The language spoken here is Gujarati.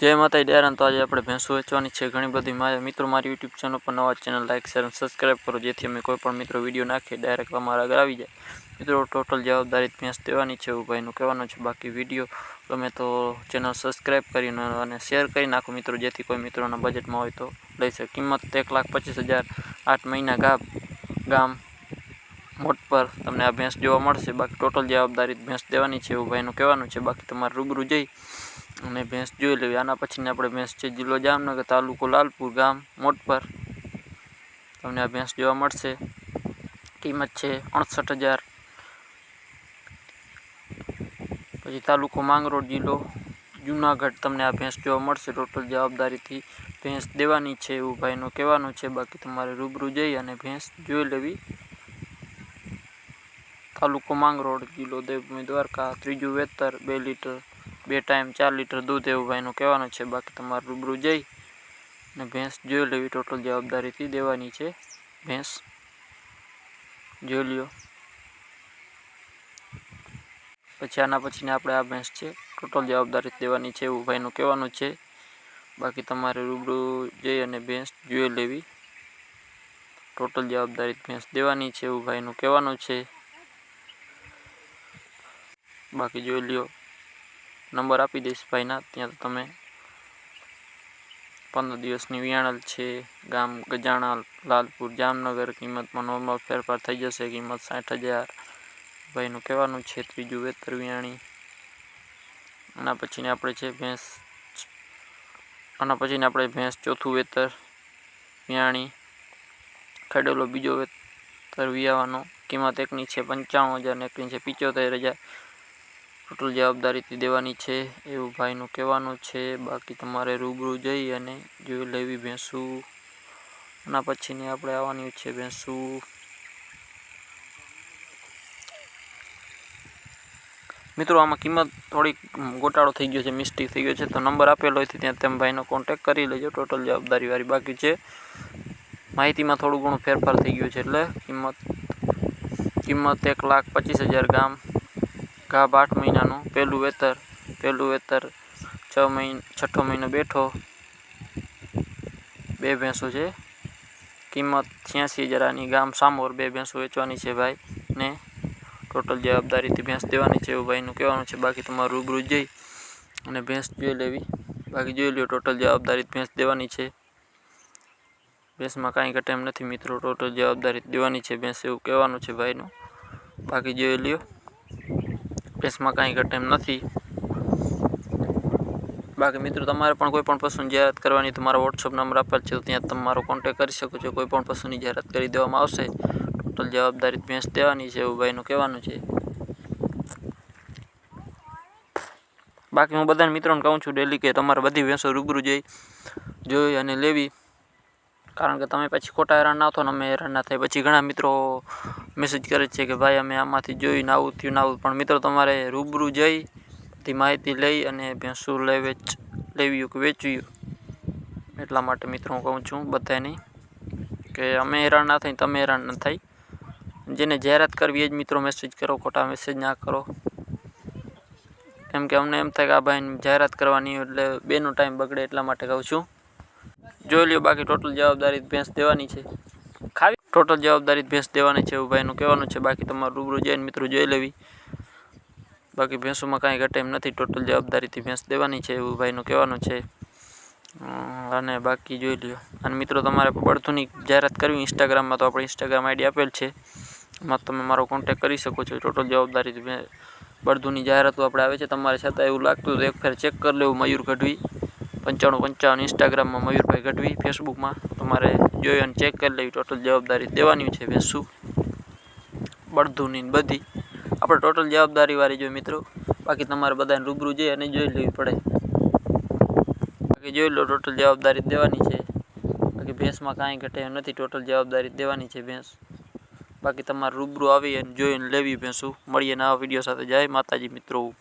જય માતા ડેરાન તો આજે આપણે ભેંસો વેચવાની છે ઘણી બધી મારા મિત્રો, મારી યુટ્યુબ ચેનલ પર નવા ચેનલ લાઇક શેર અને સબસ્ક્રાઈબ કરો, જેથી અમે કોઈ પણ મિત્રો વીડિયો નાખીએ ડાયરેક્ટ અમારા આગળ આવી જાય. મિત્રો ટોટલ જવાબદારી ભેંસ દેવાની છે, એવું ભાઈનું કહેવાનું છે. બાકી વીડિયો ગમે તો ચેનલ સબસ્ક્રાઈબ કરીને અને શેર કરી નાખો મિત્રો, જેથી કોઈ મિત્રોના બજેટમાં હોય તો લઈ શકે. કિંમત એક લાખ પચીસ હજાર આઠ મહિના ગામ ગામ મોટ પર તમને આ ભેંસ જોવા મળશે. બાકી ટોટલ જવાબદારી ભેંસ દેવાની છે એવું ભાઈનું કહેવાનું છે. બાકી તમારે રૂબરૂ જઈ અને ભેંસ જોઈ લેવી. આના પછીની આપણે ભેંસ છે જિલ્લો જામનગર, તાલુકો લાલપુર ગામ, મોટ પર. તમને આ ભેંસ જોવા મળશે. કિંમત છે અડસઠ હજાર. પછી તાલુકો માંગરોળ જિલ્લો, જુનાગઢ તમને આ ભેંસ જોવા મળશે. ટોટલ જવાબદારીથી ભેંસ દેવાની છે એવું ભાઈનું કહેવાનું છે. બાકી તમારે રૂબરૂ જઈ અને ભેંસ જોઈ લેવી. તાલુકો માંગરોળ જિલ્લો દેવભૂમિ દ્વારકા. ત્રીજું વેતર બે લીટર, બે ટાઈમ ચાર લીટર દૂધ એવું ભાઈનું કહેવાનું છે. બાકી તમારે રૂબરૂ જઈ અને ભેંસ જોઈ લેવી. ટોટલ જવાબદારીથી દેવાની છે. ભેંસ જોઈ લ્યો. પછી આના પછીને આપણે આ ભેંસ છે. ટોટલ જવાબદારી દેવાની છે એવું ભાઈનું કહેવાનું છે. બાકી તમારે રૂબરૂ જઈ અને ભેંસ જોઈ લેવી. ટોટલ જવાબદારી ભેંસ દેવાની છે એવું ભાઈનું કહેવાનું છે. બાકી જોઈ લ્યો. નંબર આપી દઈશ ભાઈના. ત્યાં તો તમે પંદર દિવસની વિયાણલ છે. ગામ ગજાણા લાલપુર, જામનગર. કિંમતમાં નોર્મલ ફેરફાર થઈ જશે. કિંમત સાઠ હજાર. ભાઈનું કહેવાનું છે ત્રીજું વેતર વિયાણી. આના પછીને આપણે છે ભેંસ આના પછીને આપણે ભેંસ ચોથું વેતર વિયાણી. ખેડેલો બીજો વેતર વિયાવાનો. કિંમત એકની છે પંચાણું હજાર એકની છે પિચોતેર હજાર. ટોટલ જવાબદારીથી દેવાની છે, એવું ભાઈનું કહેવાનું છે. બાકી તમારે રૂબરૂ જઈ અને જોઈ લેવી ભેંસું. એના પછીની આપણે આવવાની છે ભેંસું. મિત્રો, આમાં કિંમત થોડીક ગોટાળો થઈ ગયો છે, મિસ્ટેક થઈ ગયો છે. તો નંબર આપેલો હોય ત્યાં તેમ ભાઈનો કોન્ટેક કરી લેજો ટોટલ જવાબદારીવાળી બાકી છે માહિતીમાં થોડું ઘણું ફેરફાર થઈ ગયો છે એટલે કિંમત કિંમત એક લાખ પચીસ હજાર ગામ ગાભ આઠ મહિનાનું પહેલું વેતર પહેલું વેતર છ મહિના, છઠ્ઠો મહિનો બેઠો. બે ભેંસો છે. કિંમત છ્યાસી હજારની ગામ સામોર બે ભેંસો વેચવાની છે ભાઈ ને ટોટલ જવાબદારીથી ભેંસ દેવાની છે એવું ભાઈનું કહેવાનું છે. બાકી તમારું રૂબરૂ જઈ અને ભેંસ જોઈ લેવી. બાકી જોઈ લો ટોટલ જવાબદારી ભેંસ દેવાની છે. ભેંસમાં કાંઈ ઘટે એમ નથી મિત્રો, ટોટલ જવાબદારી દેવાની છે ભેંસ એવું કહેવાનું છે ભાઈનું. બાકી જોઈ લ્યો. ભેંસમાં કાંઈ ઘટે એમ નથી. બાકી મિત્રો, તમારે પણ કોઈ પણ પશુની જાહેરાત કરવાની તો મારો વોટ્સઅપ નંબર આપેલ છે, તો ત્યાં તમારો મારો કોન્ટેક કરી શકો છો. કોઈ પણ પશુની જાહેરાત કરી દેવામાં આવશે. ટોટલ જવાબદારી ભેંસ દેવાની છે, એવું ભાઈનું કહેવાનું છે. બાકી હું બધા મિત્રોને કહું છું ડેલી કે તમારે બધી ભેંસો રૂબરૂ જઈ જોઈ અને લેવી. કારણ કે તમે પછી ખોટા હેરાન ના થો અમે હેરાન ના થાય. પછી ઘણા મિત્રો મેસેજ કરે છે કે ભાઈ અમે આમાંથી જોઈને આવું થયું ના આવું. પણ મિત્રો તમારે રૂબરૂ જઈ, બધી માહિતી લઈ અને ભેંસું લે વેચ, લેવી કે વેચવી એટલા માટે મિત્રો હું કહું છું બધાને કે અમે હેરાન ના થાય તમે હેરાન ન થાય. જેને જાહેરાત કરવી એ જ મિત્રો મેસેજ કરો, ખોટા મેસેજ ના કરો. કેમ કે અમને એમ થાય કે આ ભાઈને જાહેરાત કરવાની એટલે બેનો ટાઈમ બગડે એટલા માટે કહું છું. જોઈ લ્યો, બાકી ટોટલ જવાબદારી ભેંસ દેવાની છે. ખાવી. ટોટલ જવાબદારી ભેંસ દેવાની છે એવું ભાઈનું કહેવાનું છે. બાકી તમારું રૂબરૂ જઈને મિત્રો જોઈ લેવી. બાકી ભેંસોમાં કાંઈ ઘટે એમ નથી. ટોટલ જવાબદારીથી ભેંસ દેવાની છે, એવું ભાઈનું કહેવાનું છે. અને બાકી જોઈ લ્યો. અને મિત્રો, તમારે બળથુની જાહેરાત કરવી ઇન્સ્ટાગ્રામમાં તો આપણે ઇન્સ્ટાગ્રામ આઈડી આપેલ છે. એમાં તમે મારો કોન્ટેક કરી શકો છો. ટોટલ જવાબદારીથી બળદુની જાહેરાતો આપણે આવે છે. તમારે છતાં એવું લાગતું તો એક ફેર ચેક કરી લેવું, મયુર ગઢવી. પંચાણું પંચાવન ઇન્સ્ટાગ્રામમાં મયુરભાઈ ગઢવી ફેસબુકમાં તમારે જોઈ અને ચેક કરી લેવી ટોટલ જવાબદારી દેવાની છે ભેંસું બળધુની બધી. આપણે ટોટલ જવાબદારીવાળી જોઈએ મિત્રો. બાકી તમારે બધાને રૂબરૂ જઈ અને જોઈ લેવી પડે. બાકી જોઈ લો ટોટલ જવાબદારી દેવાની છે. બાકી ભેંસમાં કાંઈ ઘટે નથી ટોટલ જવાબદારી દેવાની છે ભેંસ. બાકી તમારે રૂબરૂ આવી અને જોઈને લેવી ભેંસું. મળીએ નવા વીડિયો સાથે. જય માતાજી મિત્રો.